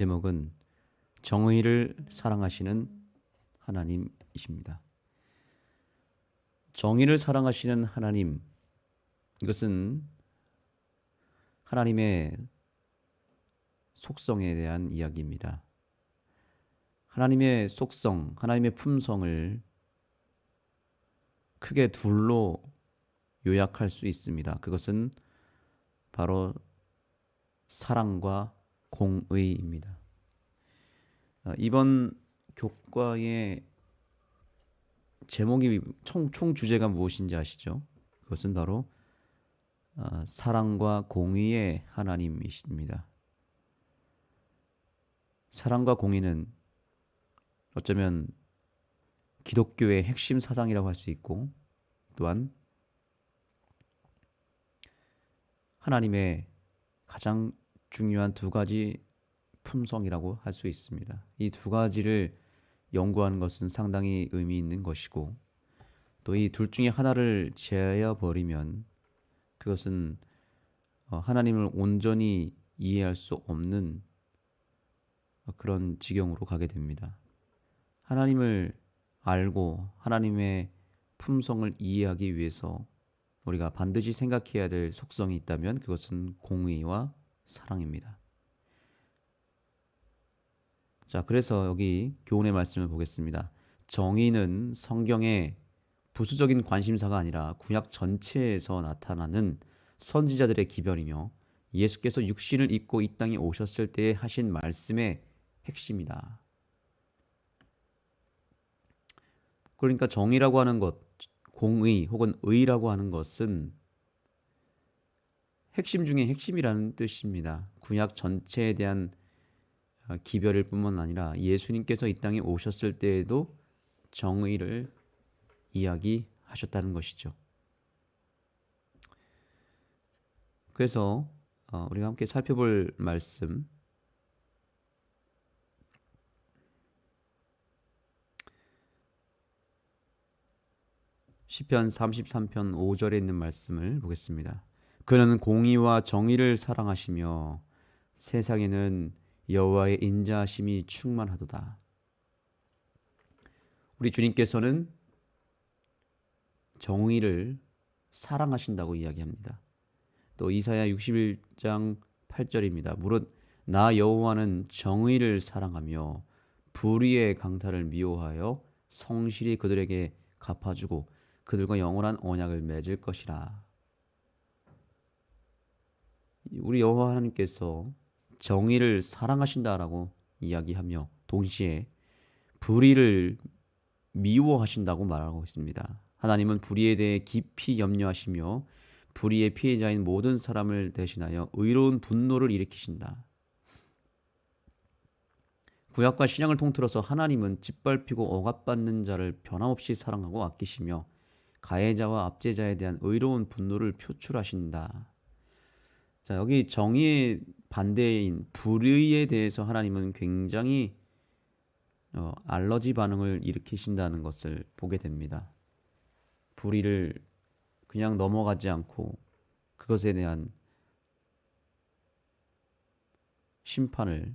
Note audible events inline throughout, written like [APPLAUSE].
제목은 정의를 사랑하시는 하나님이십니다. 정의를 사랑하시는 하나님 이것은 하나님의 속성에 대한 이야기입니다. 하나님의 속성, 하나님의 품성을 크게 둘로 요약할 수 있습니다. 그것은 바로 사랑과 공의입니다. 어, 이번 교과의 제목이 총, 총 주제가 무엇인지 아시죠? 그것은 바로 어, 사랑과 공의의 하나님이십니다. 사랑과 공의는 어쩌면 기독교의 핵심 사상이라고 할 수 있고 또한 하나님의 가장 중요한 두 가지 품성이라고 할 수 있습니다. 이 두 가지를 연구하는 것은 상당히 의미 있는 것이고 또 이 둘 중에 하나를 제하여 버리면 그것은 어, 하나님을 온전히 이해할 수 없는 그런 지경으로 가게 됩니다. 하나님을 알고 하나님의 품성을 이해하기 위해서 우리가 반드시 생각해야 될 속성이 있다면 그것은 공의와 사랑입니다. 자, 그래서 여기 교훈의 말씀을 보겠습니다. 정의는 성경의 부수적인 관심사가 아니라 구약 전체에서 나타나는 선지자들의 기별이며 예수께서 육신을 입고 이 땅에 오셨을 때 하신 말씀의 핵심이다. 그러니까 정의라고 하는 것, 공의 혹은 의라고 하는 것은 핵심 중에 핵심이라는 뜻입니다. 구약 전체에 대한 어, 기별일 뿐만 아니라 예수님께서 이 땅에 오셨을 때에도 정의를 이야기하셨다는 것이죠. 그래서 어, 우리가 함께 살펴볼 말씀 시편 33편 5절에 있는 말씀을 보겠습니다. 그는 공의와 정의를 사랑하시며 세상에는 여호와의 인자심이 충만하도다. 우리 주님께서는 정의를 사랑하신다고 이야기합니다. 또 이사야 61장 8절입니다. 무릇 나 여호와는 정의를 사랑하며 불의의 강탈을 미워하여 성실히 그들에게 갚아주고 그들과 영원한 언약을 맺을 것이라. 우리 여호와 하나님께서 정의를 사랑하신다라고 이야기하며 동시에 불의를 미워하신다고 말하고 있습니다. 하나님은 불의에 대해 깊이 염려하시며 불의의 피해자인 모든 사람을 대신하여 의로운 분노를 일으키신다. 구약과 신약을 통틀어서 하나님은 짓밟히고 억압받는 자를 변함없이 사랑하고 아끼시며 가해자와 압제자에 대한 의로운 분노를 표출하신다. 자, 여기 정의의 반대인 불의에 대해서 하나님은 굉장히 어, 알러지 반응을 일으키신다는 것을 보게 됩니다. 불의를 그냥 넘어가지 않고 그것에 대한 심판을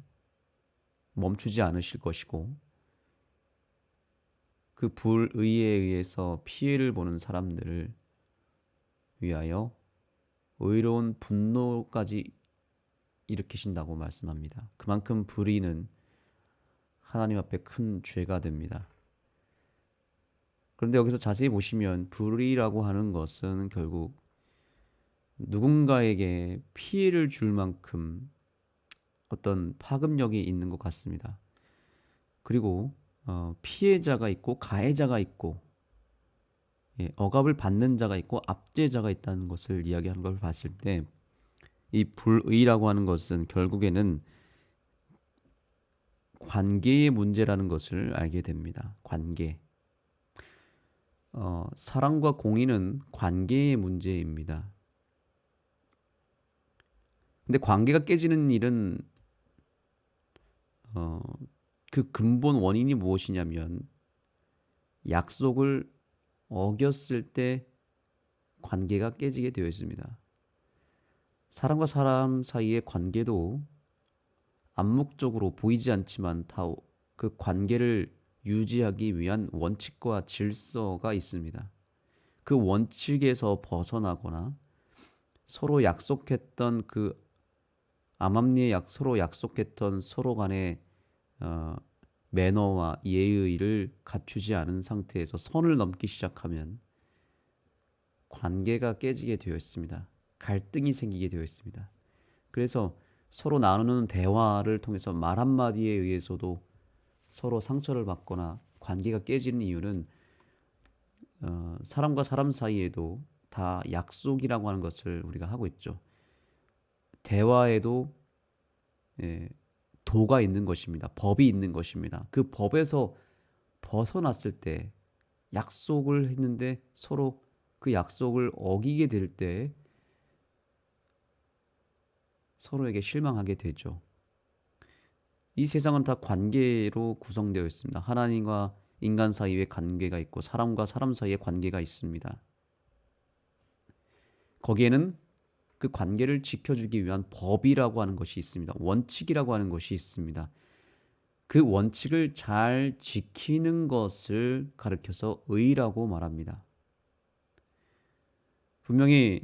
멈추지 않으실 것이고 그 불의에 의해서 피해를 보는 사람들을 위하여 의로운 분노까지 일으키신다고 말씀합니다. 그만큼 불의는 하나님 앞에 큰 죄가 됩니다. 그런데 여기서 자세히 보시면 불의라고 하는 것은 결국 누군가에게 피해를 줄 만큼 어떤 파급력이 있는 것 같습니다. 그리고 어, 피해자가 있고 가해자가 있고 예, 억압을 받는 자가 있고 압제자가 있다는 것을 이야기하는 걸 봤을 때 이 불의라고 하는 것은 결국에는 관계의 문제라는 것을 알게 됩니다. 관계. 어, 사랑과 공의는 관계의 문제입니다. 근데 관계가 깨지는 일은 어, 그 근본 원인이 무엇이냐면 약속을 어겼을 때 관계가 깨지게 되어 있습니다. 사람과 사람 사이의 관계도 암묵적으로 보이지 않지만 다 그 관계를 유지하기 위한 원칙과 질서가 있습니다. 그 원칙에서 벗어나거나 서로 약속했던 그 암암리에 약, 서로 약속했던 서로 간의 어, 매너와 예의를 갖추지 않은 상태에서 선을 넘기 시작하면 관계가 깨지게 되어 있습니다. 갈등이 생기게 되어 있습니다. 그래서 서로 나누는 대화를 통해서 말 한마디에 의해서도 서로 상처를 받거나 관계가 깨지는 이유는 어, 사람과 사람 사이에도 다 약속이라고 하는 것을 우리가 하고 있죠. 대화에도 예, 도가 있는 것입니다. 법이 있는 것입니다. 그 법에서 벗어났을 때 약속을 했는데 서로 그 약속을 어기게 될 때 서로에게 실망하게 되죠. 이 세상은 다 관계로 구성되어 있습니다. 하나님과 인간 사이에 관계가 있고 사람과 사람 사이에 관계가 있습니다. 거기에는 그 관계를 지켜주기 위한 법이라고 하는 것이 있습니다. 원칙이라고 하는 것이 있습니다. 그 원칙을 잘 지키는 것을 가르켜서 의라고 말합니다. 분명히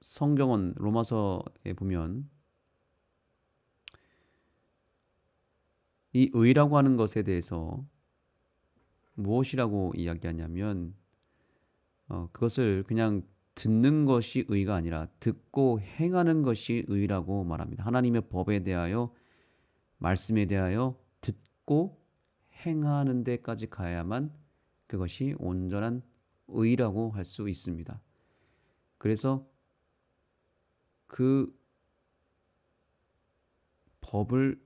성경은 로마서에 보면 이 의라고 하는 것에 대해서 무엇이라고 이야기하냐면 어, 그것을 그냥 듣는 것이 의가 아니라 듣고 행하는 것이 의라고 말합니다. 하나님의 법에 대하여 말씀에 대하여 듣고 행하는 데까지 가야만 그것이 온전한 의라고 할 수 있습니다. 그래서 그 법을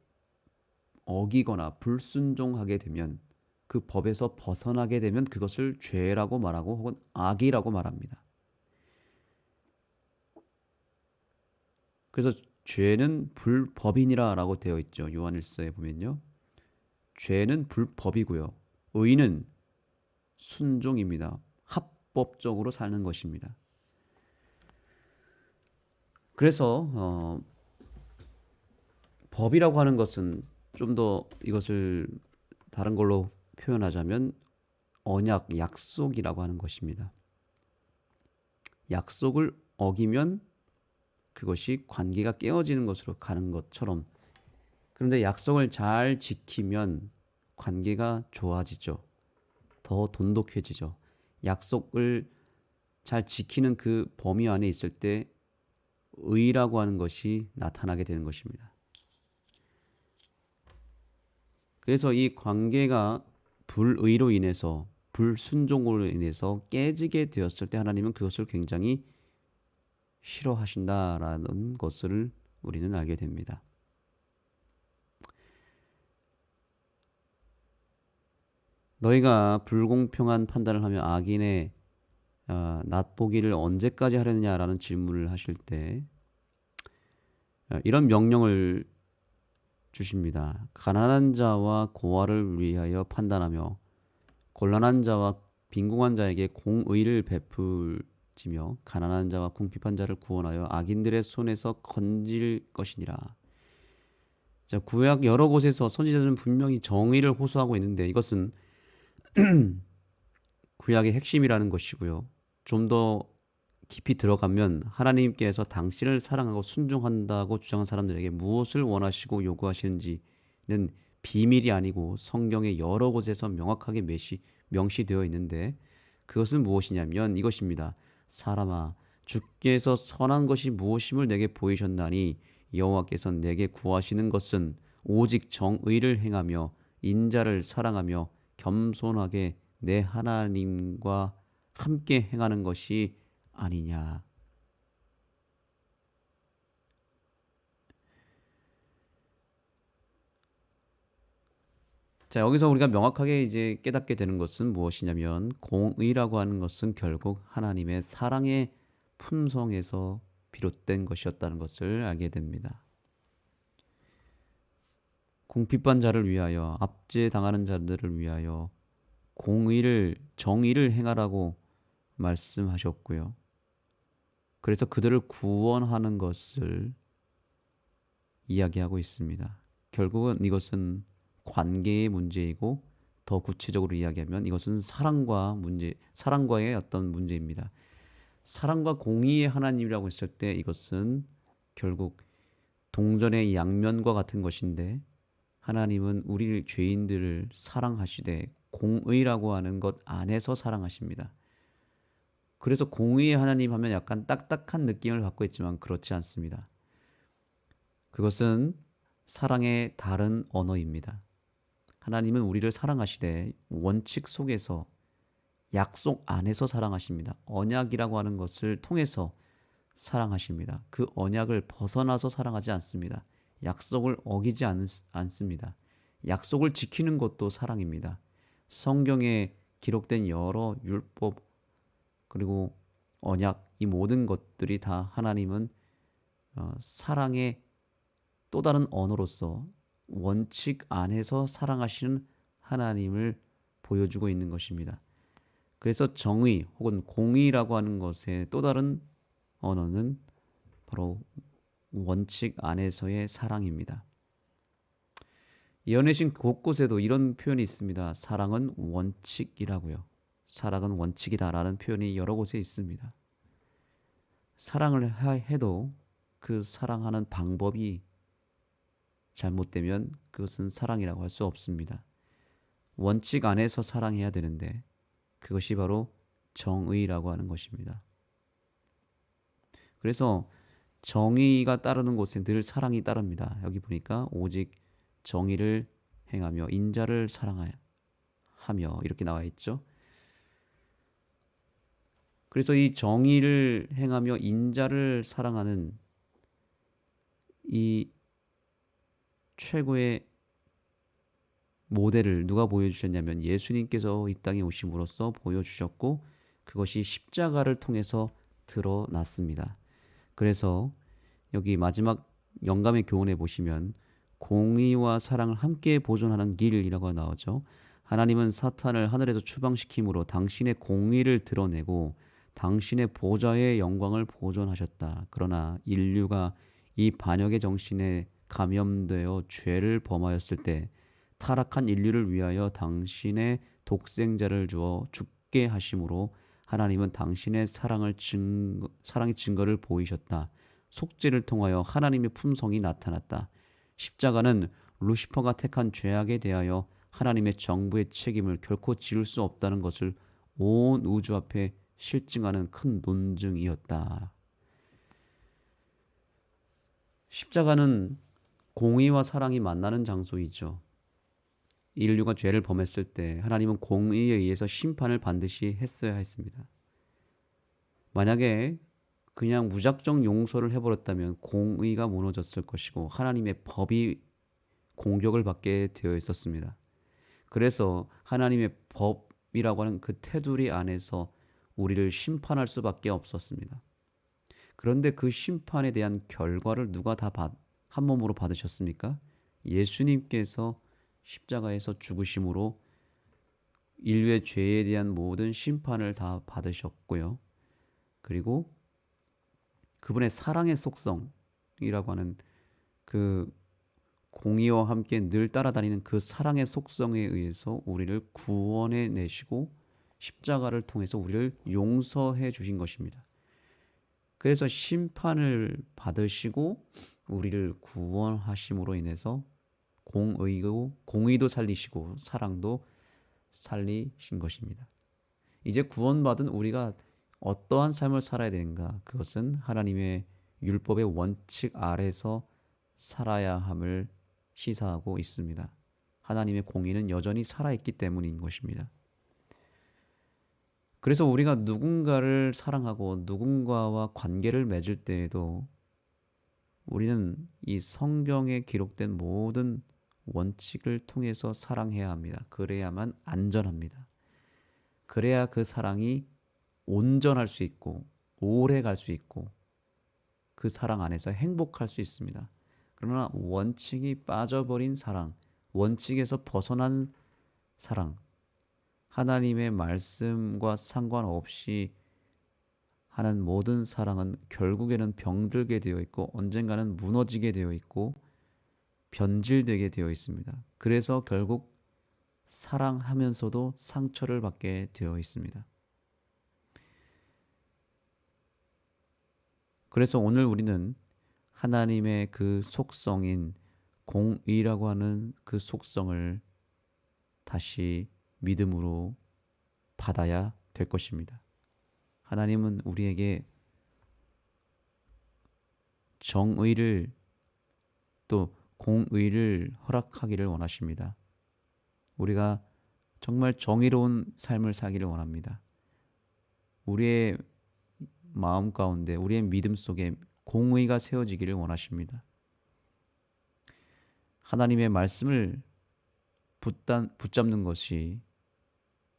어기거나 불순종하게 되면 그 법에서 벗어나게 되면 그것을 죄라고 말하고 혹은 악이라고 말합니다. 그래서 죄는 불법이니라라고 되어 있죠. 요한일서에 보면요. 죄는 불법이고요. 의는 순종입니다. 합법적으로 사는 것입니다. 그래서 어, 법이라고 하는 것은 좀 더 이것을 다른 걸로 표현하자면 언약, 약속이라고 하는 것입니다. 약속을 어기면 그것이 관계가 깨어지는 것으로 가는 것처럼 그런데 약속을 잘 지키면 관계가 좋아지죠. 더 돈독해지죠. 약속을 잘 지키는 그 범위 안에 있을 때 의라고 하는 것이 나타나게 되는 것입니다. 그래서 이 관계가 불의로 인해서 불순종으로 인해서 깨지게 되었을 때 하나님은 그것을 굉장히 싫어하신다라는 것을 우리는 알게 됩니다. 너희가 불공평한 판단을 하며 악인의 어, 낫보기를 언제까지 하려느냐라는 질문을 하실 때 어, 이런 명령을 주십니다. 가난한 자와 고아를 위하여 판단하며 곤란한 자와 빈궁한 자에게 공의를 베풀 지며 가난한 자와 궁핍한 자를 구원하여 악인들의 손에서 건질 것이니라. 자, 구약 여러 곳에서 선지자들은 분명히 정의를 호소하고 있는데 이것은 [CLEARS THROAT] 구약의 핵심이라는 것이고요. 좀 더 깊이 들어가면 하나님께서 당신을 사랑하고 순종한다고 주장한 사람들에게 무엇을 원하시고 요구하시는지는 비밀이 아니고 성경의 여러 곳에서 명확하게 명시되어 있는데 그것은 무엇이냐면 이것입니다. 사람아 주께서 선한 것이 무엇임을 내게 보이셨나니 여호와께서 내게 구하시는 것은 오직 정의를 행하며 인자를 사랑하며 겸손하게 내 하나님과 함께 행하는 것이 아니냐. 자, 여기서 우리가 명확하게 이제 깨닫게 되는 것은 무엇이냐면 공의라고 하는 것은 결국 하나님의 사랑의 품성에서 비롯된 것이었다는 것을 알게 됩니다. 궁핍한 자를 위하여 압제당하는 자들을 위하여 공의를 정의를 행하라고 말씀하셨고요. 그래서 그들을 구원하는 것을 이야기하고 있습니다. 결국은 이것은 관계의 문제이고 더 구체적으로 이야기하면 이것은 사랑과 문제, 사랑과의 어떤 문제입니다. 사랑과 공의의 하나님이라고 했을 때 이것은 결국 동전의 양면과 같은 것인데 하나님은 우리 죄인들을 사랑하시되 공의라고 하는 것 안에서 사랑하십니다. 그래서 공의의 하나님 하면 약간 딱딱한 느낌을 받고 있지만 그렇지 않습니다. 그것은 사랑의 다른 언어입니다. 하나님은 우리를 사랑하시되 원칙 속에서 약속 안에서 사랑하십니다. 언약이라고 하는 것을 통해서 사랑하십니다. 그 언약을 벗어나서 사랑하지 않습니다. 약속을 어기지 않, 않습니다. 약속을 지키는 것도 사랑입니다. 성경에 기록된 여러 율법 그리고 언약 이 모든 것들이 다 하나님은 어, 사랑의 또 다른 언어로서 원칙 안에서 사랑하시는 하나님을 보여주고 있는 것입니다. 그래서 정의 혹은 공의라고 하는 것의 또 다른 언어는 바로 원칙 안에서의 사랑입니다. 연애신 곳곳에도 이런 표현이 있습니다. 사랑은 원칙이라고요. 사랑은 원칙이다라는 표현이 여러 곳에 있습니다. 사랑을 해도 그 사랑하는 방법이 잘못되면 그것은 사랑이라고 할 수 없습니다. 원칙 안에서 사랑해야 되는데 그것이 바로 정의라고 하는 것입니다. 그래서 정의가 따르는 곳에 늘 사랑이 따릅니다. 여기 보니까 오직 정의를 행하며 인자를 사랑하여 하며 이렇게 나와 있죠. 그래서 이 정의를 행하며 인자를 사랑하는 이 최고의 모델을 누가 보여주셨냐면 예수님께서 이 땅에 오심으로써 보여주셨고 그것이 십자가를 통해서 드러났습니다. 그래서 여기 마지막 영감의 교훈에 보시면 공의와 사랑을 함께 보존하는 길이라고 나오죠. 하나님은 사탄을 하늘에서 추방시킴으로 당신의 공의를 드러내고 당신의 보좌의 영광을 보존하셨다. 그러나 인류가 이 반역의 정신에 감염되어 죄를 범하였을 때 타락한 인류를 위하여 당신의 독생자를 주어 죽게 하심으로 하나님은 당신의 사랑을 증 사랑의 증거를 보이셨다. 속죄를 통하여 하나님의 품성이 나타났다. 십자가는 루시퍼가 택한 죄악에 대하여 하나님의 정부의 책임을 결코 지울 수 없다는 것을 온 우주 앞에 실증하는 큰 논증이었다. 십자가는 공의와 사랑이 만나는 장소이죠. 인류가 죄를 범했을 때 하나님은 공의에 의해서 심판을 반드시 했어야 했습니다. 만약에 그냥 무작정 용서를 해버렸다면 공의가 무너졌을 것이고 하나님의 법이 공격을 받게 되어 있었습니다. 그래서 하나님의 법이라고 하는 그 테두리 안에서 우리를 심판할 수밖에 없었습니다. 그런데 그 심판에 대한 결과를 누가 다 한 몸으로 받으셨습니까? 예수님께서 십자가에서 죽으심으로 인류의 죄에 대한 모든 심판을 다 받으셨고요. 그리고 그분의 사랑의 속성이라고 하는 그 공의와 함께 늘 따라다니는 그 사랑의 속성에 의해서 우리를 구원해 내시고 십자가를 통해서 우리를 용서해 주신 것입니다. 그래서 심판을 받으시고 우리를 구원하심으로 인해서 공의고 공의도 살리시고 사랑도 살리신 것입니다. 이제 구원받은 우리가 어떠한 삶을 살아야 되는가? 그것은 하나님의 율법의 원칙 아래서 살아야 함을 시사하고 있습니다. 하나님의 공의는 여전히 살아있기 때문인 것입니다. 그래서 우리가 누군가를 사랑하고 누군가와 관계를 맺을 때에도 우리는 이 성경에 기록된 모든 원칙을 통해서 사랑해야 합니다. 그래야만 안전합니다. 그래야 그 사랑이 온전할 수 있고 오래 갈 수 있고 그 사랑 안에서 행복할 수 있습니다. 그러나 원칙이 빠져버린 사랑, 원칙에서 벗어난 사랑, 하나님의 말씀과 상관없이 하는 모든 사랑은 결국에는 병들게 되어 있고 언젠가는 무너지게 되어 있고 변질되게 되어 있습니다. 그래서 결국 사랑하면서도 상처를 받게 되어 있습니다. 그래서 오늘 우리는 하나님의 그 속성인 공의라고 하는 그 속성을 다시 믿음으로 받아야 될 것입니다. 하나님은 우리에게 정의를 또 공의를 허락하기를 원하십니다. 우리가 정말 정의로운 삶을 살기를 원합니다. 우리의 마음 가운데 우리의 믿음 속에 공의가 세워지기를 원하십니다. 하나님의 말씀을 붙잡는 것이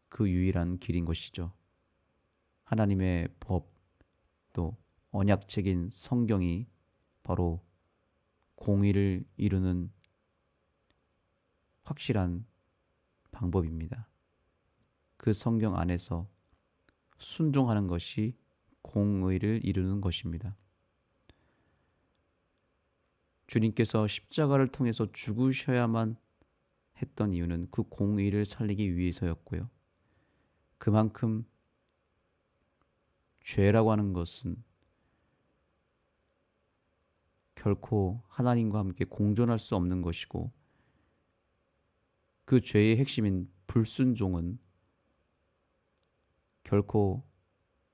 그 유일한 길인 것이죠. 하나님의 법 또 언약책인 성경이 바로 공의를 이루는 확실한 방법입니다. 그 성경 안에서 순종하는 것이 공의를 이루는 것입니다. 주님께서 십자가를 통해서 죽으셔야만 했던 이유는 그 공의를 살리기 위해서였고요. 그만큼 죄라고 하는 것은 결코 하나님과 함께 공존할 수 없는 것이고 그 죄의 핵심인 불순종은 결코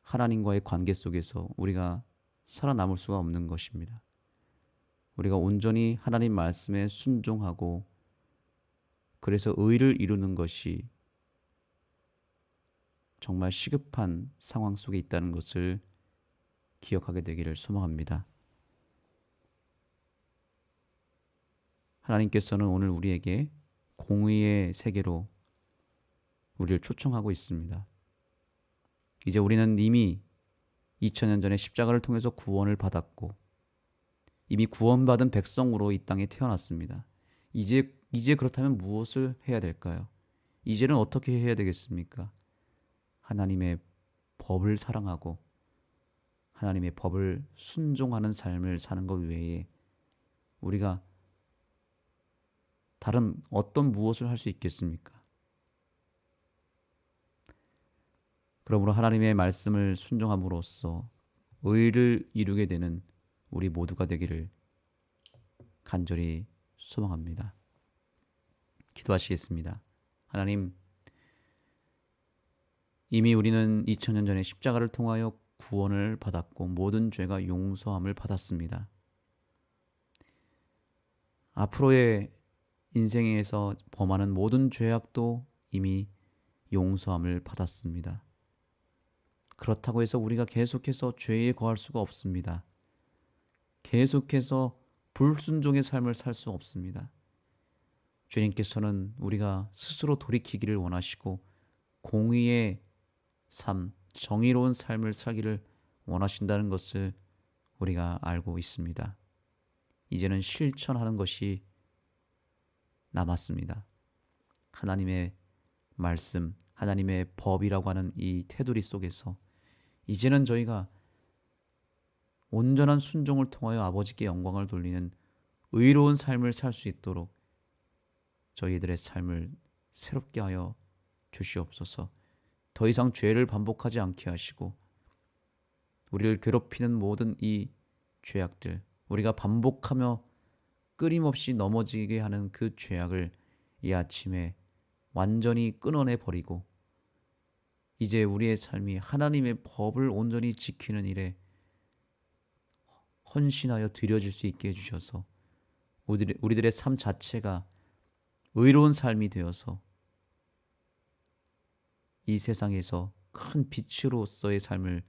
하나님과의 관계 속에서 우리가 살아남을 수가 없는 것입니다. 우리가 온전히 하나님 말씀에 순종하고 그래서 의를 이루는 것이 정말 시급한 상황 속에 있다는 것을 기억하게 되기를 소망합니다. 하나님께서는 오늘 우리에게 공의의 세계로 우리를 초청하고 있습니다. 이제 우리는 이미 2000년 전에 십자가를 통해서 구원을 받았고 이미 구원받은 백성으로 이 땅에 태어났습니다. 이제 이제 그렇다면 무엇을 해야 될까요? 이제는 어떻게 해야 되겠습니까? 하나님의 법을 사랑하고 하나님의 법을 순종하는 삶을 사는 것 외에 우리가 다른 어떤 무엇을 할 수 있겠습니까? 그러므로 하나님의 말씀을 순종함으로써 의를 이루게 되는 우리 모두가 되기를 간절히 소망합니다. 기도하시겠습니다. 하나님, 이미 우리는 2000년 전에 십자가를 통하여 구원을 받았고 모든 죄가 용서함을 받았습니다. 앞으로의 인생에서 범하는 모든 죄악도 이미 용서함을 받았습니다. 그렇다고 해서 우리가 계속해서 죄에 거할 수가 없습니다. 계속해서 불순종의 삶을 살 수 없습니다. 주님께서는 우리가 스스로 돌이키기를 원하시고 공의의 삶, 정의로운 삶을 살기를 원하신다는 것을 우리가 알고 있습니다. 이제는 실천하는 것이 남았습니다. 하나님의 말씀, 하나님의 법이라고 하는 이 테두리 속에서 이제는 저희가 온전한 순종을 통하여 아버지께 영광을 돌리는 의로운 삶을 살 수 있도록 저희들의 삶을 새롭게 하여 주시옵소서. 더 이상 죄를 반복하지 않게 하시고 우리를 괴롭히는 모든 이 죄악들 우리가 반복하며 끊임없이 넘어지게 하는 그 죄악을 이 아침에 완전히 끊어내 버리고 이제 우리의 삶이 하나님의 법을 온전히 지키는 일에 헌신하여 드려질 수 있게 해주셔서 우리들의 삶 자체가 의로운 삶이 되어서 이 세상에서 큰 빛으로서의 삶을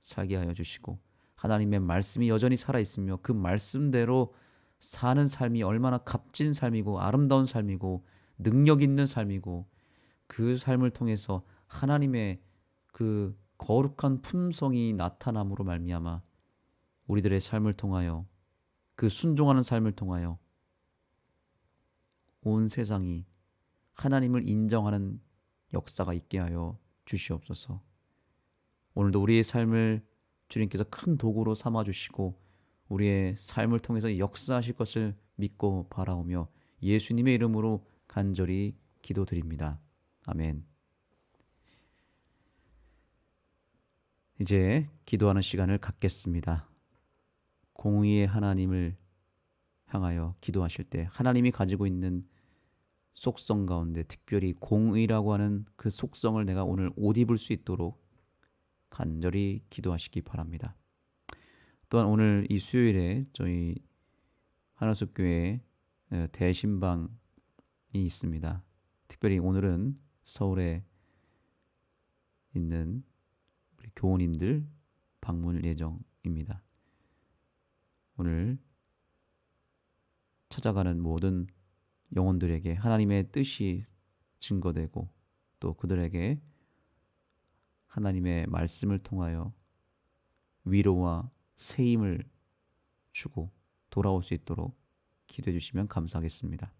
살게 하여 주시고 하나님의 말씀이 여전히 살아 있으며 그 말씀대로 사는 삶이 얼마나 값진 삶이고 아름다운 삶이고 능력 있는 삶이고 그 삶을 통해서 하나님의 그 거룩한 품성이 나타남으로 말미암아 우리들의 삶을 통하여 그 순종하는 삶을 통하여 온 세상이 하나님을 인정하는 역사가 있게 하여 주시옵소서. 오늘도 우리의 삶을 주님께서 큰 도구로 삼아 주시고 우리의 삶을 통해서 역사하실 것을 믿고 바라오며 예수님의 이름으로 간절히 기도드립니다. 아멘. 이제 기도하는 시간을 갖겠습니다. 공의의 하나님을 향하여 기도하실 때 하나님이 가지고 있는 속성 가운데 특별히 공의라고 하는 그 속성을 내가 오늘 옷 입을 수 있도록 간절히 기도하시기 바랍니다. 또한 오늘 이 수요일에 저희 하나숲 교회 대신방이 있습니다. 특별히 오늘은 서울에 있는 우리 교우님들 방문 예정입니다. 오늘 찾아가는 모든 영혼들에게 하나님의 뜻이 증거되고 또 그들에게 하나님의 말씀을 통하여 위로와 새 힘을 주고 돌아올 수 있도록 기도해 주시면 감사하겠습니다.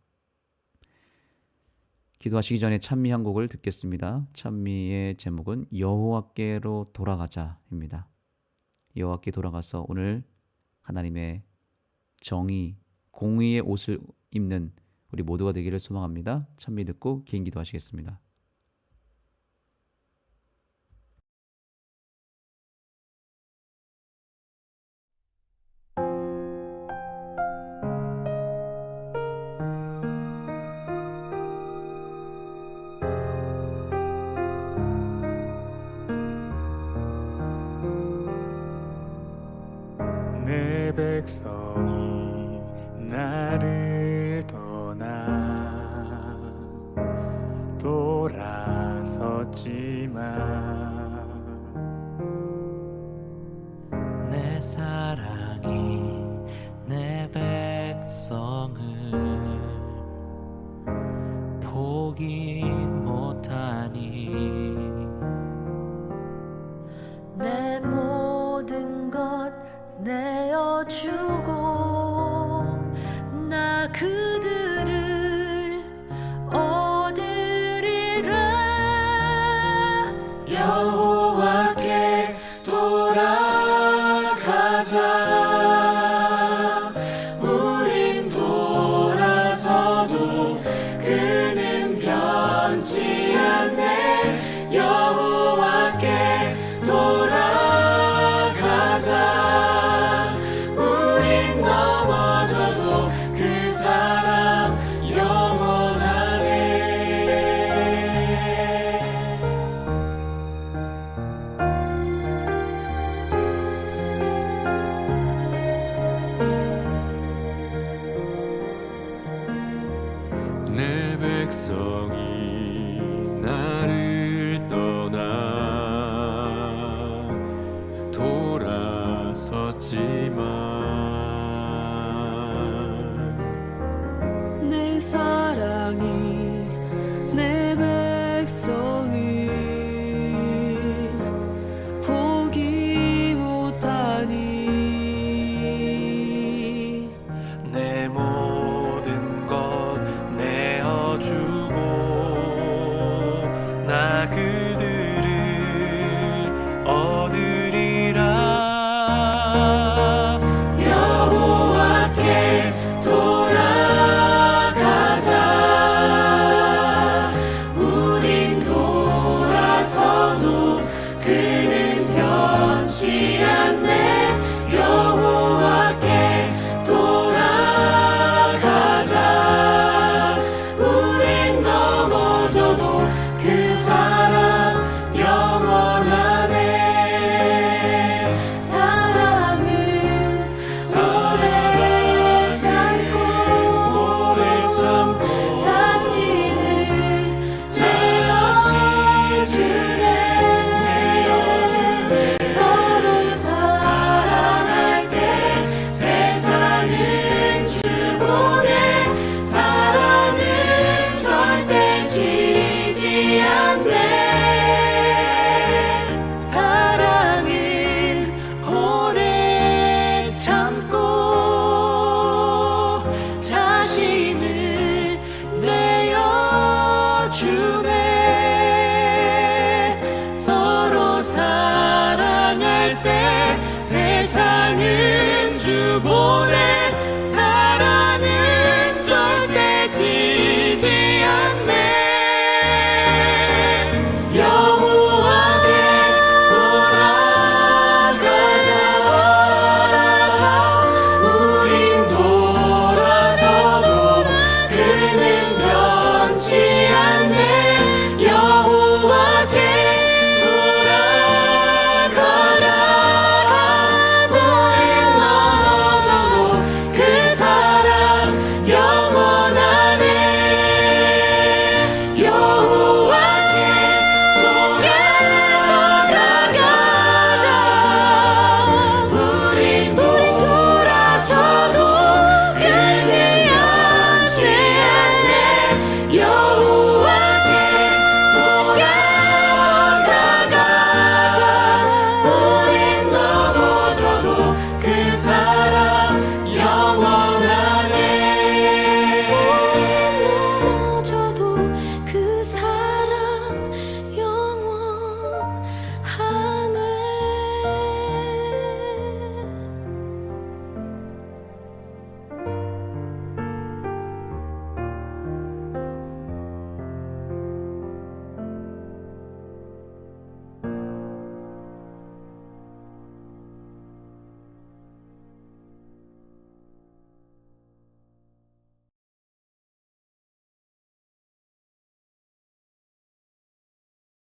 기도하시기 전에 찬미 한 곡을 듣겠습니다. 찬미의 제목은 여호와께로 돌아가자입니다. 여호와께 돌아가서 오늘 하나님의 정의, 공의의 옷을 입는 우리 모두가 되기를 소망합니다. 찬미 듣고 긴 기도 하시겠습니다. 내 백성이 나를 돌아섰지만 사랑이 사